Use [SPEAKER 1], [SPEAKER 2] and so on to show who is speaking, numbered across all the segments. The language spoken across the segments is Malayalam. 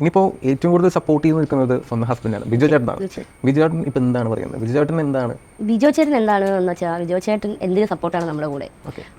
[SPEAKER 1] ഇനിയിപ്പോൾ ഏറ്റവും കൂടുതൽ സപ്പോർട്ട് ചെയ്ത് നിൽക്കുന്നത് സ്വന്തം ഹസ്ബൻഡാണ് ബിജു ചേട്ടനാണ്. ബിജു ചേട്ടൻ. ഇപ്പം എന്താണ് പറയുന്നത്? ബിജു ചേട്ടൻ എന്താണ്?
[SPEAKER 2] ബിജോ ചേട്ടൻ എന്താണ് എന്ന് വെച്ചാൽ ബിജോ ചേട്ടൻ എന്തിന് സപ്പോർട്ടാണ് നമ്മുടെ കൂടെ.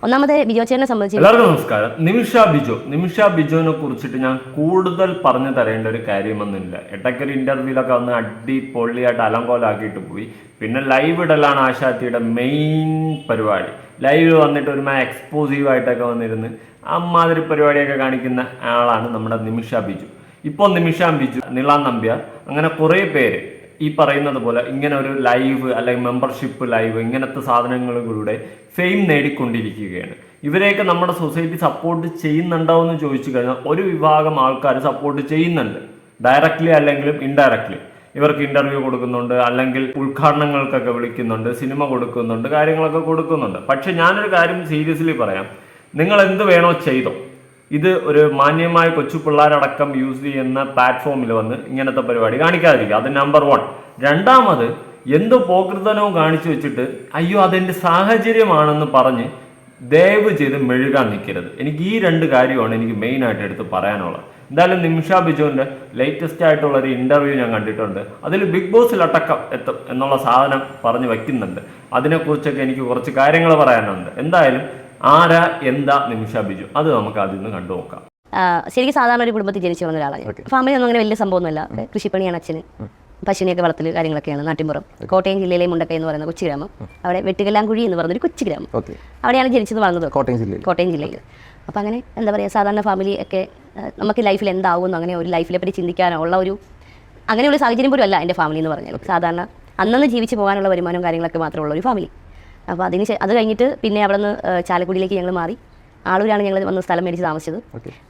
[SPEAKER 2] ഒന്നാമത് ബിജോ ചേട്ടനെ സംബന്ധിച്ച്
[SPEAKER 3] എല്ലാവർക്കും നമസ്കാരം. നിമിഷ ബിജോ. നിമിഷ ബിജോനെ കുറിച്ചിട്ട് ഞാൻ കൂടുതൽ പറഞ്ഞു തരേണ്ട ഒരു കാര്യമൊന്നുമില്ല. ഇടയ്ക്കൊരു ഇന്റർവ്യൂലൊക്കെ വന്ന് അടിപൊളിയായിട്ട് അലങ്കോലാക്കിയിട്ട് പോയി. പിന്നെ ലൈവ് ഇടലാണ് ആശാത്തിയുടെ മെയിൻ പരിപാടി. ലൈവ് വന്നിട്ട് ഒരു എക്സ്പ്ലോസീവ് ആയിട്ടൊക്കെ വന്നിരുന്ന് അമ്മാതിരി പരിപാടിയൊക്കെ കാണിക്കുന്ന ആളാണ് നമ്മുടെ നിമിഷ ബിജു. ഇപ്പോൾ നിമിഷാം ബിജു നിള നമ്പ്യാർ അങ്ങനെ കുറേ പേര് ഈ പറയുന്നത് പോലെ ഇങ്ങനെ ഒരു ലൈവ് അല്ലെങ്കിൽ മെമ്പർഷിപ്പ് ലൈവ് ഇങ്ങനത്തെ സാധനങ്ങളിലൂടെ ഫെയിം നേടിക്കൊണ്ടിരിക്കുകയാണ്. ഇവരെയൊക്കെ നമ്മുടെ സൊസൈറ്റി സപ്പോർട്ട് ചെയ്യുന്നുണ്ടോ എന്ന് ചോദിച്ചു കഴിഞ്ഞാൽ ഒരു വിഭാഗം ആൾക്കാർ സപ്പോർട്ട് ചെയ്യുന്നുണ്ട്. ഡയറക്റ്റ്ലി അല്ലെങ്കിലും ഇൻഡയറക്റ്റ്ലി ഇവർക്ക് ഇന്റർവ്യൂ കൊടുക്കുന്നുണ്ട് അല്ലെങ്കിൽ ഉദ്ഘാടനങ്ങൾക്കൊക്കെ വിളിക്കുന്നുണ്ട് സിനിമ കൊടുക്കുന്നുണ്ട് കാര്യങ്ങളൊക്കെ കൊടുക്കുന്നുണ്ട്. പക്ഷെ ഞാനൊരു കാര്യം സീരിയസ്ലി പറയാം. നിങ്ങൾ എന്ത് വേണോ ചെയ്തോ ഇത് ഒരു മാന്യമായ കൊച്ചു പിള്ളേരടക്കം യൂസ് ചെയ്യുന്ന പ്ലാറ്റ്ഫോമിൽ വന്ന് ഇങ്ങനത്തെ പരിപാടി കാണിക്കാതിരിക്കുക. അത് നമ്പർ വൺ രണ്ടാമത് എന്ത് പോകൃതനവും കാണിച്ചു വെച്ചിട്ട് അയ്യോ അതെന്റെ സാഹചര്യമാണെന്ന് പറഞ്ഞ് ദയവ് ചെയ്ത് മെഴുകാൻ നിൽക്കരുത്. എനിക്ക് ഈ രണ്ട് കാര്യമാണ് എനിക്ക് മെയിൻ ആയിട്ട് എടുത്ത് പറയാനുള്ളത്. എന്തായാലും നിമിഷ ബിജുവിന്റെ ലേറ്റസ്റ്റ് ആയിട്ടുള്ള ഒരു ഇന്റർവ്യൂ ഞാൻ കണ്ടിട്ടുണ്ട്. അതിൽ ബിഗ് ബോസിൽ അടക്കം എത്തും എന്നുള്ള സാധനം പറഞ്ഞു വയ്ക്കുന്നുണ്ട് അതിനെക്കുറിച്ചൊക്കെ എനിക്ക് കുറച്ച് കാര്യങ്ങൾ പറയാനുണ്ട്. എന്തായാലും ആരാ എന്താ നിമിഷ ബിജു? അത് നമുക്ക് ആദ്യം നിന്ന് കണ്ടു നോക്കാം.
[SPEAKER 2] ശരിക്കും സാധാരണ ഒരു കുടുംബത്തിൽ ജനിച്ചു വന്ന ഒരാളാണ്. ഫാമിലി ഒന്നും അങ്ങനെ വലിയ സംഭവമൊന്നുമല്ല. കൃഷിപ്പണിയാണ് അച്ഛന്. പശുവിനെയൊക്കെ വളർത്തൽ കാര്യങ്ങളൊക്കെയാണ് നാട്ടിൻപുറം. കോട്ടയം ജില്ലയിലെ മുണ്ടക്കൈ എന്ന് പറയുന്ന കൊച്ചു ഗ്രാമം. അവിടെ വെട്ടുകല്ലാംകുഴി എന്ന് പറയുന്ന ഒരു കൊച്ചു ഗ്രാമം. അവിടെയാണ് ജനിച്ചത് വളർന്നത്.
[SPEAKER 1] കോട്ടയം ജില്ലയിൽ
[SPEAKER 2] കോട്ടയം ജില്ലയിൽ അപ്പോൾ അങ്ങനെ എന്താ പറയുക സാധാരണ ഫാമിലി ഒക്കെ നമുക്ക് ലൈഫിൽ എന്താവുമെന്ന് അങ്ങനെ ഒരു ലൈഫിനെ പറ്റി ചിന്തിക്കാനോ ഉള്ള ഒരു അങ്ങനെയുള്ള സാഹചര്യം പോലും അല്ല എന്റെ ഫാമിലി എന്ന് പറഞ്ഞാൽ സാധാരണ അന്നന്ന് ജീവിച്ച് പോകാനുള്ള വരുമാനവും കാര്യങ്ങളൊക്കെ മാത്രമുള്ള ഒരു ഫാമിലി അപ്പോൾ അതിന് അത് കഴിഞ്ഞിട്ട് പിന്നെ അവിടെ നിന്ന് ചാലക്കുടിയിലേക്ക് ഞങ്ങൾ മാറി. ആളൂരാണ് ഞങ്ങൾ വന്ന് സ്ഥലം മേടിച്ച് താമസിച്ചത്.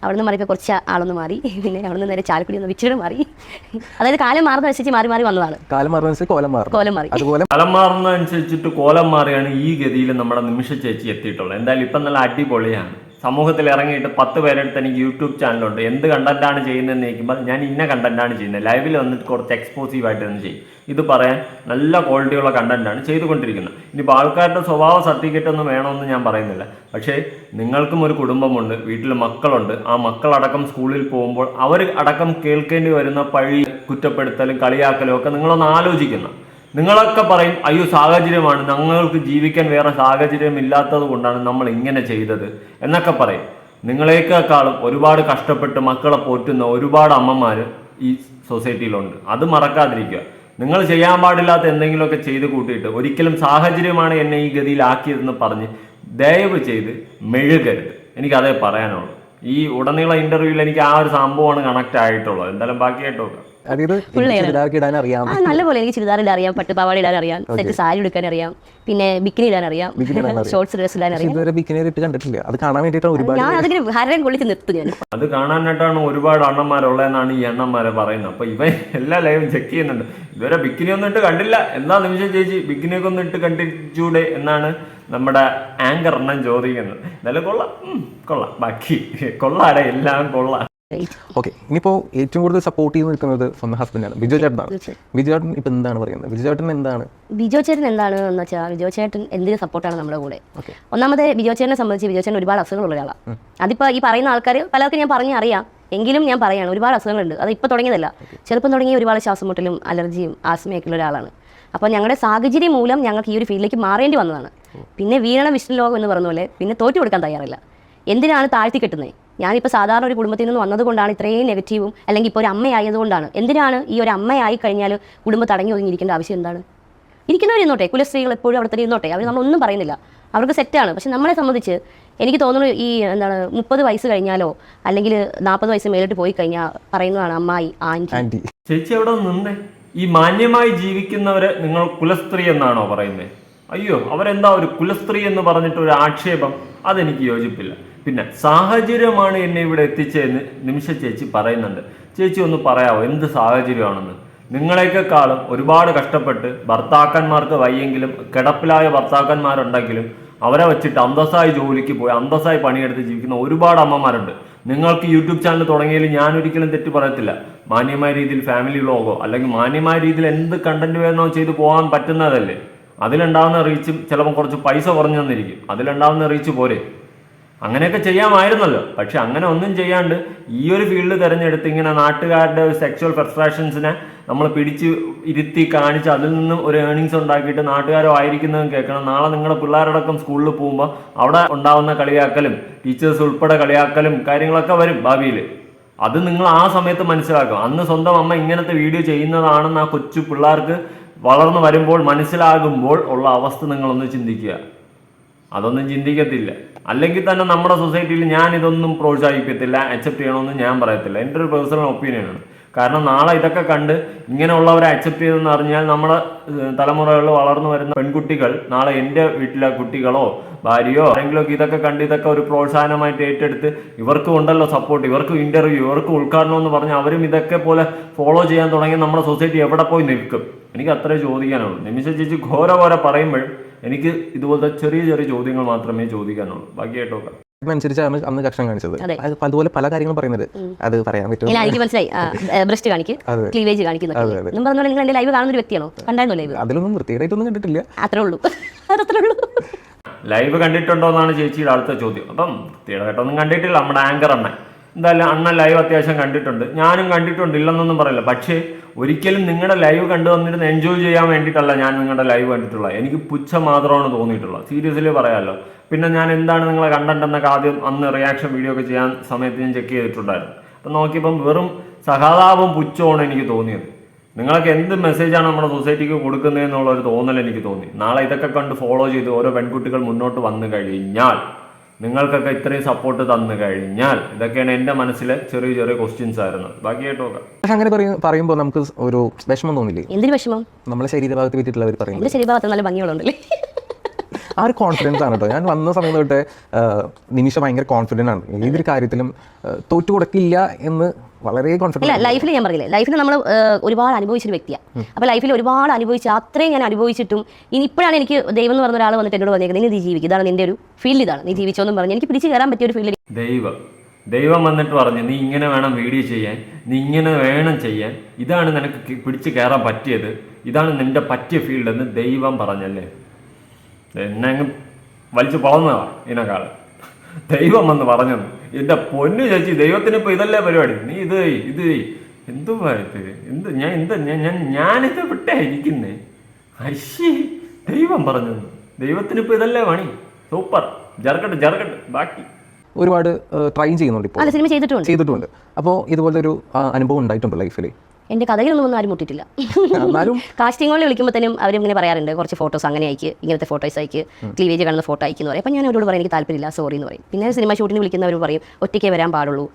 [SPEAKER 2] അവിടെ നിന്ന് മാറിയപ്പോൾ കുറച്ച് ആളൊന്ന് മാറി. പിന്നെ അവിടെ നിന്ന് നേരെ ചാലക്കുടി ഒന്ന് വിച്ചിട്ട് മാറി. അതായത് കാലം മാറുന്ന അനുസരിച്ച് മാറി മാറി വന്നതാണ്.
[SPEAKER 1] കാലം മാറുന്ന കോലം മാറും.
[SPEAKER 2] കോലം മാറി.
[SPEAKER 1] അതുപോലെ
[SPEAKER 3] കാലം മാറുന്നതനുസരിച്ചിട്ട് കോലം മാറിയാണ് ഈ ഗതിയിൽ നമ്മുടെ നിമിഷ ചേച്ചി എത്തിയിട്ടുള്ളത്. എന്തായാലും ഇപ്പം നല്ല അടിപൊളിയാണ്. സമൂഹത്തിൽ ഇറങ്ങിയിട്ട് പത്ത് പേരെടുത്ത് എനിക്ക് യൂട്യൂബ് ചാനലുണ്ട്. എന്ത് കണ്ടന്റാണ് ചെയ്യുന്നതെന്ന് ചോദിക്കുമ്പോൾ ഞാൻ ഇന്ന കണ്ടന്റാണ് ചെയ്യുന്നത്. ലൈവിൽ വന്നിട്ട് കുറച്ച് എക്സ്പോസീവ് ആയിട്ട് തന്നെ ചെയ്യും. ഇത് പറയാൻ നല്ല ക്വാളിറ്റിയുള്ള കണ്ടന്റാണ് ചെയ്തുകൊണ്ടിരിക്കുന്നത്. ഇനിയിപ്പോൾ ആൾക്കാരുടെ സ്വഭാവ സർട്ടിഫിക്കറ്റ് ഒന്നും വേണമെന്ന് ഞാൻ പറയുന്നില്ല. പക്ഷേ നിങ്ങൾക്കും ഒരു കുടുംബമുണ്ട് വീട്ടിൽ മക്കളുണ്ട്. ആ മക്കളടക്കം സ്കൂളിൽ പോകുമ്പോൾ അവർ അടക്കം കേൾക്കേണ്ടി വരുന്ന പഴി കുറ്റപ്പെടുത്തലും കളിയാക്കലും ഒക്കെ നിങ്ങളൊന്ന് ആലോചിക്കണം. നിങ്ങളൊക്കെ പറയും അയ്യോ സാഹചര്യമാണ്. ഞങ്ങൾക്ക് ജീവിക്കാൻ വേറെ സാഹചര്യം ഇല്ലാത്തത് കൊണ്ടാണ് നമ്മൾ ഇങ്ങനെ ചെയ്തത്. എന്നൊക്കെ പറയും. നിങ്ങളെക്കാളും ഒരുപാട് കഷ്ടപ്പെട്ട് മക്കളെ പോറ്റുന്ന ഒരുപാട് അമ്മമാർ ഈ സൊസൈറ്റിയിലുണ്ട്. അത് മറക്കാതിരിക്കുക. നിങ്ങൾ ചെയ്യാൻ പാടില്ലാത്ത എന്തെങ്കിലുമൊക്കെ ചെയ്ത് കൂട്ടിയിട്ട് ഒരിക്കലും സാഹചര്യമാണ് എന്നെ ഈ ഗതിയിലാക്കിയതെന്ന് പറഞ്ഞ് ദയവ് ചെയ്ത് മെഴുകരുത്. എനിക്കതേ പറയാനുള്ളൂ. ഈ ഉടനീള ഇന്റർവ്യൂവിൽ എനിക്ക് ആ ഒരു സംഭവമാണ് കണക്റ്റ് ആയിട്ടുള്ളത്. എന്തായാലും ബാക്കിയായിട്ട് നോക്കാം.
[SPEAKER 1] ഇടാൻ അറിയാം.
[SPEAKER 2] നല്ലപോലെ എനിക്ക് ചുരിദാർ ഇടാൻ അറിയാം പട്ടുപാവാട ഇടാൻ അറിയാം സെറ്റ് സാരി എടുക്കാൻ അറിയാം പിന്നെ ബിക്കിനി ഇടാൻ അറിയാം
[SPEAKER 1] ബിക്കിനി ഇടാൻ അറിയാം.
[SPEAKER 2] ഷോർട്സ് ഡ്രസ് ഇടാൻ അറിയാം.
[SPEAKER 1] ഇതുവരെ ബിക്കിനി ഇട്ട് കണ്ടിട്ടില്ല. അത് കാണാൻ വേണ്ടിയിട്ടാണ് ഒരുപാട്
[SPEAKER 2] ഞാൻ അതിങ്ങനെ ഹരം കൊള്ളിച്ച് നിർത്തും ഞാൻ.
[SPEAKER 3] അത് കാണാനായിട്ടാണ് ഒരുപാട് അണ്ണന്മാരുള്ളതെന്നാണ് ഈ അണ്ണന്മാരെ പറയുന്നത്. അപ്പൊ ഇവൻ എല്ലാ ലൈവും ചെക്ക് ചെയ്യുന്നുണ്ട്. ഇതുവരെ ബിക്കിനി ഒന്നും ഇട്ട് കണ്ടില്ല. എന്താ നിമിഷം ചേച്ചി? ബിക്കിനിയൊക്കെ ഒന്നും ഇട്ട് കണ്ടിച്ചൂടെ എന്നാണ് നമ്മുടെ ആങ്കർ എണ്ണം ചോദിക്കുന്നത്. എന്തായാലും കൊള്ളാം. കൊള്ളാം. ബാക്കി കൊള്ളാടെ എല്ലാം കൊള്ളാം.
[SPEAKER 1] ഓക്കെ ഇനിയിപ്പോൾ ഏറ്റവും കൂടുതൽ സപ്പോർട്ട് ചെയ്ത് നിൽക്കുന്നത് സ്വന്തം ഹസ്ബൻഡാണ് ബിജു ചേട്ടനാണ്. ബിജു ചേട്ടൻ. ഇപ്പം എന്താണ് പറയുന്നത്? ബിജു ചേട്ടൻ എന്താണ്?
[SPEAKER 2] ബിജോ ചേട്ടൻ എന്താണ് എന്ന് വെച്ചാൽ ബിജോ ചേട്ടൻ എന്തിന് സപ്പോർട്ടാണ് നമ്മുടെ കൂടെ? ഒന്നാമത് ബിജോ ചേട്ടനെ സംബന്ധിച്ച് ബിജോ ചേട്ടൻ ഒരുപാട് അസുഖങ്ങളുള്ള ഒരാളാണ് അതിപ്പോൾ ഈ പറയുന്ന ആൾക്കാർ പലർക്കും ഞാൻ പറഞ്ഞ് അറിയാം എങ്കിലും ഞാൻ പറയാണ് ഒരുപാട് അസുഖങ്ങളുണ്ട്. അത് ഇപ്പോൾ തുടങ്ങിയതല്ല. ചെറുപ്പം തുടങ്ങിയ ഒരുപാട് ശ്വാസം മുട്ടലും അലർജിയും ആസ്മയൊക്കെ ഉള്ള ഒരാളാണ്. അപ്പോൾ ഞങ്ങളുടെ സാഹചര്യം മൂലം ഞങ്ങൾക്ക് ഈ ഒരു ഫീൽഡിലേക്ക് മാറേണ്ടി വന്നതാണ്. പിന്നെ വീണ വിഷ്ണു ലോകം എന്ന് പറഞ്ഞ പോലെ പിന്നെ തോറ്റു കൊടുക്കാൻ തയ്യാറില്ല. എന്തിനാണ് താഴ്ത്തി കെട്ടുന്നത് ഞാനിപ്പോൾ സാധാരണ ഒരു കുടുംബത്തിൽ നിന്ന് വന്നതുകൊണ്ടാണ് ഇത്രയും നെഗറ്റീവും അല്ലെങ്കിൽ ഇപ്പോൾ ഒരു അമ്മയായതുകൊണ്ടാണ്. എന്തിനാണ് ഈ ഒരു അമ്മയായി കഴിഞ്ഞാൽ കുടുംബം തടങ്ങി ഒതുങ്ങിയിരിക്കേണ്ട ആവശ്യം എന്താണ്? ഇരിക്കുന്നവരിന്നോട്ടെ കുല കുലസ്ത്രീകൾ എപ്പോഴും അവിടെ തന്നെ ഇരുന്നോട്ടെ അവർ നമ്മളൊന്നും പറയുന്നില്ല. അവർക്ക് സെറ്റാണ് പക്ഷെ നമ്മളെ സംബന്ധിച്ച് എനിക്ക് തോന്നുന്നു ഈ എന്താണ് മുപ്പത് വയസ്സ് കഴിഞ്ഞാലോ അല്ലെങ്കിൽ നാൽപ്പത് വയസ്സ് മേലിട്ട് പോയി കഴിഞ്ഞാൽ പറയുന്നതാണ് അമ്മായി ആന്റി
[SPEAKER 1] ആന്റി.
[SPEAKER 3] ചേച്ചി അവിടെ നിന്നേ? ഈ മാന്യമായി ജീവിക്കുന്നവരെ നിങ്ങൾ കുലസ്ത്രീ എന്നാണോ പറയുന്നത് അയ്യോ അവരെന്താ ഒരു കുലസ്ത്രീ എന്ന് പറഞ്ഞിട്ട് ഒരു ആക്ഷേപം? അതെനിക്ക് യോജിപ്പില്ല. പിന്നെ സാഹചര്യമാണ് എന്നെ ഇവിടെ എത്തിച്ചതെന്ന് നിമിഷ ചേച്ചി പറയുന്നുണ്ട്. ചേച്ചി ഒന്ന് പറയാവോ എന്ത് സാഹചര്യമാണെന്ന്? നിങ്ങളെക്കാളും ഒരുപാട് കഷ്ടപ്പെട്ട് ഭർത്താക്കന്മാർക്ക് വയ്യെങ്കിലും കിടപ്പിലായ ഭർത്താക്കന്മാരുണ്ടെങ്കിലും അവരെ വെച്ചിട്ട് അന്തസ്സായി ജോലിക്ക് പോയി അന്തസ്സായി പണിയെടുത്ത് ജീവിക്കുന്ന ഒരുപാട് അമ്മമാരുണ്ട്. നിങ്ങൾക്ക് യൂട്യൂബ് ചാനൽ തുടങ്ങിയതിൽ ഞാൻ ഒരിക്കലും തെറ്റ് പറയത്തില്ല. മാന്യമായ രീതിയിൽ ഫാമിലി വ്ളോഗോ അല്ലെങ്കിൽ മാന്യമായ രീതിയിൽ എന്ത് കണ്ടന്റ് വേണോ ചെയ്ത് പോകാൻ പറ്റുന്നതല്ലേ? അതിലുണ്ടാവുന്ന റീച്ചും ചിലപ്പോൾ കുറച്ച് പൈസ കുറഞ്ഞു തന്നിരിക്കും അതിലുണ്ടാവുന്ന റീച്ച് പോരെ? അങ്ങനെയൊക്കെ ചെയ്യാമായിരുന്നല്ലോ. പക്ഷെ അങ്ങനെ ഒന്നും ചെയ്യാണ്ട് ഈ ഒരു ഫീൽഡ് തിരഞ്ഞെടുത്ത് ഇങ്ങനെ നാട്ടുകാരുടെ സെക്ഷൽ ഫ്രസ്ട്രേഷൻസിനെ നമ്മൾ പിടിച്ച് ഇരുത്തി കാണിച്ച് അതിൽ നിന്നും ഒരു ഏണിങ്സ് ഉണ്ടാക്കിയിട്ട് നാട്ടുകാരോ ആയിരിക്കുന്നതും കേൾക്കണം. നാളെ നിങ്ങളുടെ പിള്ളേരടക്കം സ്കൂളിൽ പോകുമ്പോൾ അവിടെ ഉണ്ടാവുന്ന കളിയാക്കലും ടീച്ചേഴ്സ് ഉൾപ്പെടെ കളിയാക്കലും കാര്യങ്ങളൊക്കെ വരും ഭാവിയിൽ. അത് നിങ്ങൾ ആ സമയത്ത് മനസ്സിലാക്കും അന്ന് സ്വന്തം അമ്മ ഇങ്ങനത്തെ വീഡിയോ ചെയ്യുന്നതാണെന്ന് ആ കൊച്ചു പിള്ളേർക്ക് വളർന്നു വരുമ്പോൾ മനസ്സിലാകുമ്പോൾ ഉള്ള അവസ്ഥ നിങ്ങളൊന്ന് ചിന്തിക്കുക. അതൊന്നും ചിന്തിക്കത്തില്ല. അല്ലെങ്കിൽ തന്നെ നമ്മുടെ സൊസൈറ്റിയിൽ ഞാൻ ഇതൊന്നും പ്രോത്സാഹിപ്പിക്കത്തില്ല അക്സെപ്റ്റ് ചെയ്യണമെന്ന് ഞാൻ പറയത്തില്ല. എന്റെ ഒരു പേഴ്സണൽ ഒപ്പീനിയനാണ് കാരണം നാളെ ഇതൊക്കെ കണ്ട് ഇങ്ങനെയുള്ളവരെ അക്സെപ്റ്റ് ചെയ്തെന്ന് അറിഞ്ഞാൽ നമ്മുടെ തലമുറകളിൽ വളർന്നു വരുന്ന പെൺകുട്ടികൾ നാളെ എന്റെ വീട്ടിലെ കുട്ടികളോ ഭാര്യയോ ആരെങ്കിലുമൊക്കെ ഇതൊക്കെ കണ്ട് ഇതൊക്കെ ഒരു പ്രോത്സാഹനമായിട്ട് ഏറ്റെടുത്ത് ഇവർക്കും ഉണ്ടല്ലോ സപ്പോർട്ട് ഇവർക്കും ഇന്റർവ്യൂ ഇവർക്കും ഉദ്ഘാടനം എന്ന് പറഞ്ഞ് അവരും ഇതൊക്കെ പോലെ ഫോളോ ചെയ്യാൻ തുടങ്ങി നമ്മുടെ സൊസൈറ്റി എവിടെ പോയി നിൽക്കും? എനിക്ക് അത്രേ ചോദിക്കാനുള്ളൂ. നിമിഷ ചേച്ചി ഘോര ഘോര പറയുമ്പോൾ എനിക്ക് ഇതുപോലത്തെ ചെറിയ ചെറിയ ചോദ്യങ്ങൾ മാത്രമേ ചോദിക്കാനുള്ളൂ. ബാക്കിയായിട്ടൊക്കെ.
[SPEAKER 1] അനുസരിച്ചാണ് അന്ന് കക്ഷം കാണിച്ചത്.
[SPEAKER 2] അതെ.
[SPEAKER 1] അതുപോലെ പല കാര്യങ്ങളും പറയുന്നത്. അത് പറയാൻ പറ്റും
[SPEAKER 2] എനിക്ക് മനസ്സിലായി. ബ്രസ്റ്റ് കാണിക്ക്. ക്ലീവേജ് കാണിക്കുന്നൊക്കെ എന്നും പറഞ്ഞ നിങ്ങൾ എന്റെ ലൈവ് കാണുന്ന ഒരു വ്യക്തിയാണോ? കണ്ടായിരുന്നോ ലൈവ്?
[SPEAKER 1] അതിലൊന്നും വൃത്തികേടായിട്ടൊന്നും കണ്ടിട്ടില്ല.
[SPEAKER 2] അത്രേ ഉള്ളൂ. അത്രേ ഉള്ളൂ.
[SPEAKER 3] ലൈവ് കണ്ടിട്ടുണ്ടോ എന്നാണ് ചേച്ചിയുടെ അടുത്ത ചോദ്യം. അപ്പം കണ്ടിട്ടില്ല. നമ്മുടെ ആങ്കർ അണ്ണൻ. എന്തായാലും അണ്ണൻ ലൈവ് അത്യാവശ്യം കണ്ടിട്ടുണ്ട്. ഞാനും കണ്ടിട്ടുണ്ട് ഇല്ലെന്നൊന്നും പറയില്ല. പക്ഷേ ഒരിക്കലും നിങ്ങളുടെ ലൈവ് കണ്ടു വന്നിരുന്ന് എൻജോയ് ചെയ്യാൻ വേണ്ടിയിട്ടല്ല ഞാൻ നിങ്ങളുടെ ലൈവ് കണ്ടിട്ടുള്ളത്. എനിക്ക് പുച്ഛ മാത്രമാണ് തോന്നിയിട്ടുള്ളത്. സീരിയസ്ലി പറയാമല്ലോ പിന്നെ ഞാൻ എന്താണ് നിങ്ങളെ കണ്ടന്റ് എന്നൊക്കെ ആദ്യം അന്ന് റിയാക്ഷൻ വീഡിയോ ഒക്കെ ചെയ്യാൻ സമയത്ത് ഞാൻ ചെക്ക് ചെയ്തിട്ടുണ്ടായിരുന്നു. അപ്പം നോക്കിയപ്പം വെറും സഹതാപം പുച്ഛമാണ് എനിക്ക് തോന്നിയത്. നിങ്ങൾക്ക് എന്ത് മെസ്സേജാണ് നമ്മുടെ സൊസൈറ്റിക്ക് കൊടുക്കുന്നത് എന്നുള്ള ഒരു തോന്നൽ എനിക്ക് തോന്നി. നാളെ ഇതൊക്കെ കണ്ട് ഫോളോ ചെയ്ത് ഓരോ പെൺകുട്ടികൾ മുന്നോട്ട് വന്നു കഴിഞ്ഞാൽ നിങ്ങൾക്കൊക്കെ ഇത്രയും സപ്പോർട്ട് തന്നു കഴിഞ്ഞാൽ ഇതൊക്കെയാണ് എന്റെ മനസ്സിലെ ചെറിയ ചെറിയ ക്വസ്റ്റ്യൻസ് ആയിരുന്നു. ബാക്കിയായിട്ട് നോക്കാം.
[SPEAKER 1] പക്ഷെ അങ്ങനെ പറയും പറയുമ്പോൾ നമുക്ക് ഒരു വിഷമം തോന്നില്ലേ?
[SPEAKER 2] എന്തൊരു വിഷമം?
[SPEAKER 1] നമ്മളെ ശരീരഭാഗത്ത് പറ്റിയിട്ടുള്ളവർ പറയുന്നത്
[SPEAKER 2] ശരീരഭാഗത്ത് നല്ല ഭംഗികളുണ്ടല്ലേ
[SPEAKER 1] ആ ഒരു കോൺഫിഡൻസ് ആണ് കേട്ടോ. ഞാൻ വന്ന സമയം തൊട്ട് നിമിഷം ഭയങ്കര കോൺഫിഡന്റ് ആണ്. ഏതൊരു കാര്യത്തിലും തോറ്റുകൊടുക്കില്ല തോറ്റു കൊടുക്കില്ല എന്ന് വളരെ
[SPEAKER 2] ഇല്ല
[SPEAKER 1] അല്ല
[SPEAKER 2] ലൈഫിൽ ഞാൻ പറഞ്ഞില്ലേ ലൈഫിൽ നമ്മൾ ഒരുപാട് അനുഭവിച്ചൊരു വ്യക്തിയാണ് അപ്പോൾ ലൈഫിൽ ഒരുപാട് അനുഭവിച്ച് അത്രയും ഞാൻ അനുഭവിച്ചിട്ടും ഇനി ഇപ്പോഴാണ് എനിക്ക് ദൈവം എന്ന് പറഞ്ഞ ഒരാൾ വന്നിട്ട് എന്നോട് പറഞ്ഞേക്കുന്നത് നീ ജീവിക്കും ഇതാണ് നിന്റെ ഒരു ഫീൽഡ് ഇതാണ് നീ ജീവിച്ചോന്നും പറഞ്ഞു. എനിക്ക് പിടിച്ച് കയറാൻ പറ്റിയ ഒരു ഫീൽഡ്
[SPEAKER 3] ദൈവം ദൈവം വന്നിട്ട് പറഞ്ഞു നീ ഇങ്ങനെ വേണം വീഡിയോ ചെയ്യാൻ നീ ഇങ്ങനെ വേണം ചെയ്യാൻ ഇതാണ് നിനക്ക് പിടിച്ച് കയറാൻ പറ്റിയത് ഇതാണ് നിന്റെ പറ്റിയ ഫീൽഡ് എന്ന് ദൈവം പറഞ്ഞല്ലേ? എന്നെ അങ്ങ് വലിച്ചു വളർന്നതാ ഇതിനേക്കാൾ ദൈവം വന്ന് പറഞ്ഞത് എന്റെ പൊന്നു ചേച്ചി ദൈവത്തിന് ഇപ്പൊ ഇതല്ലേ പരിപാടി? നീ ഇത് ഇത് എന്തു പറയത്ത് എന്ത് ഞാൻ എന്താ ഞാൻ ഞാൻ ഞാനിത് വിട്ടേ ഇരിക്കുന്നേ. അശി ദൈവം പറഞ്ഞു. ദൈവത്തിന് ഇപ്പൊ ഇതല്ലേ പണി? സൂപ്പർ. ജർക്കട്ട് ജർക്കട്ട് ബാക്കി.
[SPEAKER 1] ഒരുപാട് ട്രൈ ചെയ്യുന്നുണ്ട് ഇപ്പോൾ.
[SPEAKER 2] അല്ല സിനിമ ചെയ്തിട്ടുണ്ട്.
[SPEAKER 1] ചെയ്തിട്ടുണ്ട്. അപ്പോൾ ഇതുപോലത്തെ ഒരു അനുഭവം ഉണ്ടായിട്ടുണ്ട് ലൈഫിൽ
[SPEAKER 2] എന്റെ കഥയിലൊന്നും ഒന്നും ആരും മുട്ടിട്ടില്ല.
[SPEAKER 1] വിളിക്കുമ്പോൾ
[SPEAKER 2] തന്നെ വിളിക്കുമ്പോഴത്തേനും അവരിങ്ങനെ പറയാറുണ്ട്. കുറച്ച് ഫോട്ടോസ് അങ്ങനെ അയക്ക് ഇങ്ങനത്തെ ഫോട്ടോസ് അയക്ക്. ക്ലീവേജ് കാണുന്ന ഫോട്ടോ അയക്കുന്നു പറയും. അപ്പം ഞാൻ അവരോട് പറയും എനിക്ക് താല്പര്യമില്ല സോറി എന്ന് പറയും. പിന്നെ സിനിമ ഷൂട്ടിന് വിളിക്കുന്നവർ പറയും ഒറ്റയ്ക്കേ വരാൻ പാടുള്ളൂ.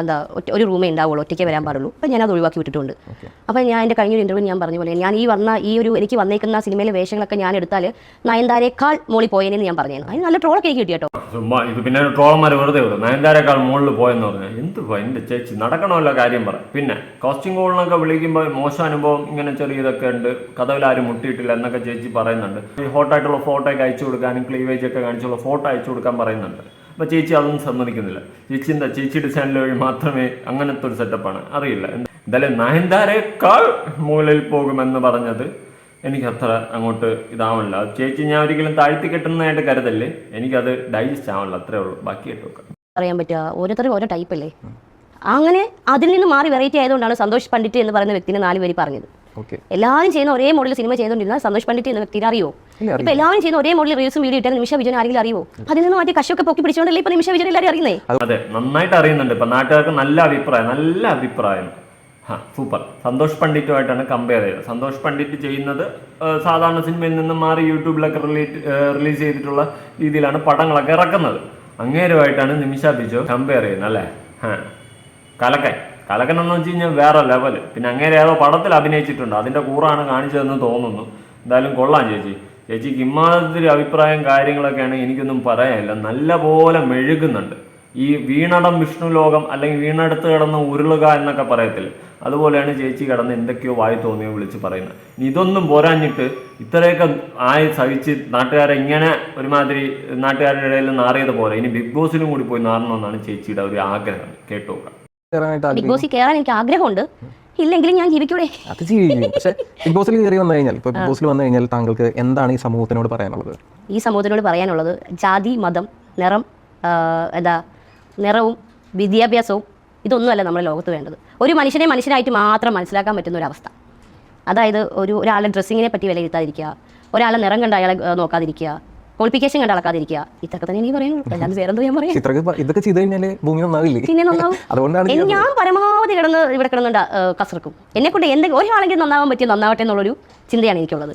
[SPEAKER 2] എന്താ ഒരു റൂമേ ഉണ്ടാവുള്ളൂ ഒറ്റയ്ക്കേ വരാൻ പാടുള്ളൂ. അപ്പം ഞാൻ അത് ഒഴിവാക്കി വിട്ടിട്ടുണ്ട്. അപ്പം ഞാൻ എന്റെ കഴിഞ്ഞൊരു ഇന്റർവ്യൂ ഞാൻ പറഞ്ഞ പോലെ ഞാൻ ഈ വന്ന ഈ ഒരു എനിക്ക് വന്നേക്കുന്ന സിനിമയിലെ വേഷങ്ങളൊക്കെ ഞാൻ എടുത്താൽ നയൻതാരേക്കാൾ മോളി പോയേനെന്ന് ഞാൻ പറഞ്ഞു അതിന് നല്ല ട്രോളൊക്കെ എനിക്ക് കിട്ടി കേട്ടോ.
[SPEAKER 3] ചുമ്മാ ഇത് പിന്നെ ട്രോളന്മാർ വെറുതെ വിടും. നയൻതാരേക്കാൾ മുകളിൽ പോയെന്ന് പറഞ്ഞാൽ എന്ത് എന്റെ ചേച്ചി നടക്കണമല്ലോ കാര്യം പറ. പിന്നെ കോസ്റ്റിംഗ് കോളിനൊക്കെ വിളിക്കുമ്പോൾ മോശം അനുഭവം ഇങ്ങനെ ചെറിയ ഇതൊക്കെ ഉണ്ട്. കഥവിൽ ആരും മുട്ടിയിട്ടില്ല എന്നൊക്കെ ചേച്ചി പറയുന്നുണ്ട്. ഈ ഹോട്ടായിട്ടുള്ള ഫോട്ടോ ഒക്കെ അയച്ചു കൊടുക്കാനും ക്ലീവേജ് ഒക്കെ കാണിച്ചുള്ള ഫോട്ടോ അയച്ചു കൊടുക്കാൻ പറയുന്നുണ്ട്. അപ്പോൾ ചേച്ചി അതൊന്നും സമ്മതിക്കുന്നില്ല. ചേച്ചി എന്താ ചേച്ചി ഡിസൈനിൽ വഴി മാത്രമേ അങ്ങനത്തെ ഒരു സെറ്റപ്പാണ് അറിയില്ല. എന്ത- എന്തായാലും നയൻതാരേക്കാൾ മുകളിൽ പോകുമെന്ന് പറഞ്ഞത് എനിക്ക് അത്ര അങ്ങോട്ട് ഇതാവണില്ല. ചേച്ചി ഞാൻ ഒരിക്കലും താഴ്ത്തി കെട്ടുന്നതായിട്ട് കരുതല്ലേ? എനിക്കത് ഡൈജസ്റ്റ് ആവണില്ല. അത്രേ ഉള്ളൂ. ബാക്കി കേട്ട്
[SPEAKER 2] പറയാൻ പറ്റുക. ഓരോരുത്തരും ഓരോ ടൈപ്പ് അല്ലേ? അങ്ങനെ അതിൽ നിന്ന് മാറി വെറൈറ്റി ആയതുകൊണ്ടാണ് സന്തോഷ് പണ്ഡിറ്റ് എന്ന് പറയുന്ന വ്യക്തിനെ നാല് പേര് പറഞ്ഞത്. എല്ലാവരും ചെയ്യുന്ന ഒരേ മോഡൽ സിനിമ ചെയ്തുകൊണ്ടിരുന്ന സന്തോഷ് പണ്ഡിറ്റ് എന്ന വ്യക്തിനെ അറിയോ? ഇപ്പൊ എല്ലാവരും ചെയ്യുന്ന ഒരേ മോഡൽ റീൽസും വീഡിയോ ഇട്ടാൽ നിമിഷ വിജയൻ ആരെങ്കിലും അറിയോ അതിൽ നിന്ന് മാറ്റി കശൊക്കെ പൊക്കി പിടിച്ചോണ്ടല്ലേ ഇപ്പൊ നിമിഷ വിജയൻ എല്ലാവരും അറിയുന്നേ?
[SPEAKER 3] അതെ നന്നായിട്ട് അറിയുന്നുണ്ട്. ഇപ്പൊ നാട്ടുകാർക്ക് നല്ല അഭിപ്രായം നല്ല അഭിപ്രായം. സൂപ്പർ. സന്തോഷ് പണ്ഡിറ്റുമായിട്ടാണ് കമ്പയർ ചെയ്തത്. സന്തോഷ് പണ്ഡിറ്റ് ചെയ്യുന്നത് സാധാരണ സിനിമയിൽ നിന്നും മാറി യൂട്യൂബിലൊക്കെ റിലീറ്റ് റിലീസ് ചെയ്തിട്ടുള്ള രീതിയിലാണ് പടങ്ങളൊക്കെ ഇറക്കുന്നത്. അങ്ങേരുമായിട്ടാണ് നിമിഷ ബിജു കമ്പയർ ചെയ്യുന്നത് അല്ലേ? ഹാ. കലക്കൻ. കലക്കൻ എന്ന് വെച്ച് കഴിഞ്ഞാൽ വേറെ ലെവൽ പിന്നെ അങ്ങേരെ ഏതോ പടത്തിൽ അഭിനയിച്ചിട്ടുണ്ട്. അതിന്റെ കൂറാണ് കാണിച്ചതെന്ന് തോന്നുന്നു. എന്തായാലും കൊള്ളാം ചേച്ചി. ചേച്ചിക്ക് ഇമ്മാതിരി അഭിപ്രായം കാര്യങ്ങളൊക്കെയാണ് എനിക്കൊന്നും പറയാനില്ല. നല്ല പോലെ മെഴുകുന്നുണ്ട്. ഈ വീണടം വിഷ്ണു ലോകം അല്ലെങ്കിൽ വീണടുത്ത് കിടന്ന് ഉരുളുക എന്നൊക്കെ പറയത്തില്ല? അതുപോലെയാണ് ചേച്ചി കിടന്ന് എന്തൊക്കെയോ വായി തോന്നിയോ വിളിച്ച് പറയുന്നത്. ഇതൊന്നും പോരാഞ്ഞിട്ട് ഇത്രയൊക്കെ ആയി സഹിച്ച് നാട്ടുകാരെ ഇങ്ങനെ ഒരുമാതിരി നാട്ടുകാരുടെ ഇടയിൽ നാറിയത് പോലെ ഇനി ബിഗ് ബോസിലും കൂടി പോയി നാറണമെന്നാണ് ചേച്ചിയുടെ ഒരു ആഗ്രഹം.
[SPEAKER 1] കയറാനായിട്ട്
[SPEAKER 2] ബിഗ് ബോസിൽ കയറാൻ എനിക്ക് ആഗ്രഹമുണ്ട്. ഇല്ലെങ്കിലും ഞാൻ ജീവിക്കൂടെ.
[SPEAKER 1] അത് ജീവിക്കും പക്ഷേ ബിഗ് ബോസിൽ കയറി വന്നു കഴിഞ്ഞാൽ ഇപ്പോൾ ബിഗ് ബോസിൽ വന്നു കഴിഞ്ഞാൽ താങ്കൾക്ക് എന്താണ് ഈ സമൂഹത്തിനോട് പറയാനുള്ളത്?
[SPEAKER 2] ഈ സമൂഹത്തിനോട് പറയാനുള്ളത് ജാതി മതം നിറം എന്താ നിറവും വിദ്യാഭ്യാസവും ഇതൊന്നുമല്ല നമ്മുടെ ലോകത്ത് വേണ്ടത്. ഒരു മനുഷ്യനെ മനുഷ്യനായിട്ട് മാത്രം മനസ്സിലാക്കാൻ പറ്റുന്ന ഒരു അവസ്ഥ. അതായത് ഒരു ഒരാളുടെ ഡ്രസ്സിങ്ങിനെ പറ്റി വിലയിരുത്താതിരിക്കുക ഒരാളെ നിറം കണ്ട് അയാളെ നോക്കാതിരിക്കുക ക്വാളിഫിക്കേഷൻ കണ്ട് അളക്കാതിരിക്കുക. ഇതൊക്കെ തന്നെ എനിക്ക് പറയുള്ളൂ. അല്ലാതെ വേറെന്തോ ഞാൻ പറയാം.
[SPEAKER 1] ഇതൊക്കെ ചെയ്ത് കഴിഞ്ഞാൽ ഭൂമി നന്നാവില്ലേ?
[SPEAKER 2] പിന്നെ നന്നാവും.
[SPEAKER 1] അതുകൊണ്ടാണ്
[SPEAKER 2] ഞാൻ പരമാവധി കിടന്ന് ഇവിടെ കിടന്നുണ്ട് കസർക്കും. എന്നെ കൊണ്ട് എന്തെങ്കിലും ഒരാളെങ്കിലും നന്നാവാൻ പറ്റിയ നന്നാവട്ടെ എന്നുള്ളൊരു ചിന്തയാണ് എനിക്കുള്ളത്.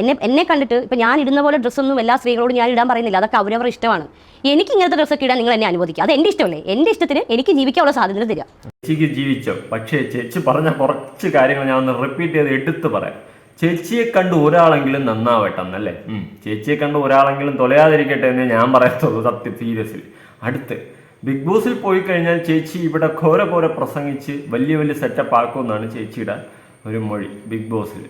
[SPEAKER 2] എന്നെ എന്നെ കണ്ടിട്ട് ഇപ്പം ഞാൻ ഇടുന്ന പോലെ ഡ്രസ്സൊന്നും എല്ലാ സ്ത്രീകളോടും ഞാൻ ഇടാൻ പറയുന്നില്ല. അതൊക്കെ അവരവരുടെ ഇഷ്ടമാണ്. എനിക്ക് ഇങ്ങനത്തെ ഡ്രസ്സൊക്കെ ഇടാൻ നിങ്ങൾ എന്നെ അനുവദിക്കുക. അത് എന്റെ ഇഷ്ടമല്ലേ? എന്റെ ഇഷ്ടത്തിന് എനിക്ക് ജീവിക്കാനുള്ള സാധ്യത തരിക.
[SPEAKER 3] ചേച്ചിക്ക് ജീവിച്ചോ? പക്ഷേ ചേച്ചി പറഞ്ഞ കുറച്ച് കാര്യങ്ങൾ ഞാൻ ഒന്ന് റിപ്പീറ്റ് ചെയ്ത് എടുത്ത് പറയാം. ചേച്ചിയെ കണ്ട് ഒരാളെങ്കിലും നന്നാവട്ടെ എന്നല്ലേ. ചേച്ചിയെ കണ്ട് ഒരാളെങ്കിലും തൊലയാതിരിക്കട്ടെ എന്ന് ഞാൻ പറയത്തുള്ളൂ സത്യം സീരിയസിൽ അടുത്ത് ബിഗ് ബോസിൽ പോയി കഴിഞ്ഞാൽ ചേച്ചി ഇവിടെ ഘോര ഘോര പ്രസംഗിച്ച് വലിയ വലിയ സെറ്റപ്പ് ആക്കുമെന്നാണ് ചേച്ചിയുടെ ഒരു മൊഴി ബിഗ് ബോസിൽ.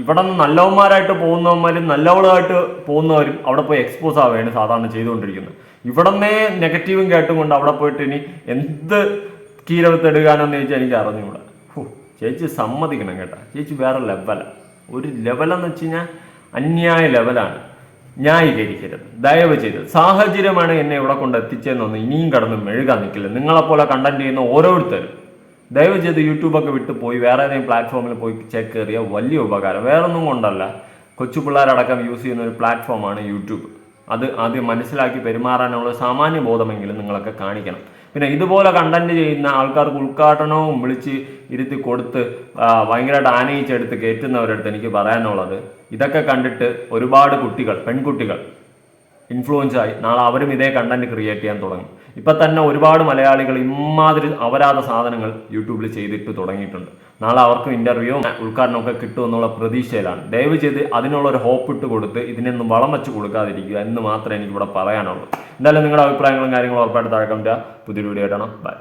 [SPEAKER 3] ഇവിടെ നിന്ന് നല്ലവന്മാരായിട്ട് പോകുന്നവന്മാരും നല്ലവളായിട്ട് പോകുന്നവരും അവിടെ പോയി എക്സ്പോസ് ആവുകയാണ് സാധാരണ ചെയ്തുകൊണ്ടിരിക്കുന്നത്. ഇവിടെ നിന്നേ നെഗറ്റീവും കേട്ടും കൊണ്ട് അവിടെ പോയിട്ട് ഇനി എന്ത് കീരവത്തെടുക്കാനെന്ന് ചോദിച്ചാൽ എനിക്ക് അറിഞ്ഞുകൂടാ. ചേച്ചി സമ്മതിക്കണം കേട്ടാ. ചേച്ചി വേറെ ലെവലാണ് ഒരു ലെവലെന്ന് വെച്ച് കഴിഞ്ഞാൽ അന്യായ ലെവലാണ് ന്യായീകരിക്കരുത്. ദയവ് ചെയ്ത്. സാഹചര്യമാണ് എന്നെ ഇവിടെ കൊണ്ട് എത്തിച്ചതെന്നൊന്ന് ഇനിയും കടന്ന് മെഴുകാൻ നിൽക്കില്ല. നിങ്ങളെപ്പോലെ കണ്ടന്റ് ചെയ്യുന്ന ഓരോരുത്തരും. ദയവ് ചെയ്ത് യൂട്യൂബൊക്കെ വിട്ട് പോയി. വേറെ ഏതെങ്കിലും പ്ലാറ്റ്ഫോമിൽ പോയി ചെക്ക് കയറിയ വലിയ ഉപകാരം. വേറെ ഒന്നും കൊണ്ടല്ല. കൊച്ചു പിള്ളേരടക്കം യൂസ് ചെയ്യുന്ന ഒരു പ്ലാറ്റ്ഫോമാണ് യൂട്യൂബ് അത് ആദ്യം മനസ്സിലാക്കി പെരുമാറാനുള്ള സാമാന്യ ബോധമെങ്കിലും നിങ്ങളൊക്കെ കാണിക്കണം. പിന്നെ ഇതുപോലെ കണ്ടന്റ് ചെയ്യുന്ന ആൾക്കാർക്ക് ഉദ്ഘാടനവും വിളിച്ച് ഇരുത്തി കൊടുത്ത് ഭയങ്കരമായിട്ട് ആനയിച്ചെടുത്ത് കയറ്റുന്നവരടുത്ത് എനിക്ക് പറയാനുള്ളത് ഇതൊക്കെ കണ്ടിട്ട് ഒരുപാട് കുട്ടികൾ പെൺകുട്ടികൾ ഇൻഫ്ലുവൻസ് ആയി. നാളെ അവരും ഇതേ കണ്ടന്റ് ക്രിയേറ്റ് ചെയ്യാൻ തുടങ്ങും. ഇപ്പൊ തന്നെ ഒരുപാട് മലയാളികൾ ഇമാതിരി അപരാധ സാധനങ്ങൾ യൂട്യൂബിൽ ചെയ്തിട്ട് തുടങ്ങിയിട്ടുണ്ട്. നാളെ അവർക്കും ഇന്റർവ്യൂ ഉദ്ഘാടനം ഒക്കെ കിട്ടുമെന്നുള്ള പ്രതീക്ഷയിലാണ്. ദയവ് ചെയ്ത് അതിനുള്ള ഒരു ഹോപ്പ് ഇട്ട് കൊടുത്ത് ഇതിനൊന്നും വളം വെച്ച് കൊടുക്കാതിരിക്കുക എന്ന് മാത്രമേ എനിക്കിവിടെ പറയാനുള്ളൂ. എന്തായാലും നിങ്ങളുടെ അഭിപ്രായങ്ങളും കാര്യങ്ങളും ഉറപ്പായിട്ട് താഴെ ചെയ്യുക. പുതിയൊരു വീഡിയോ ആയിട്ടാണ് ബൈ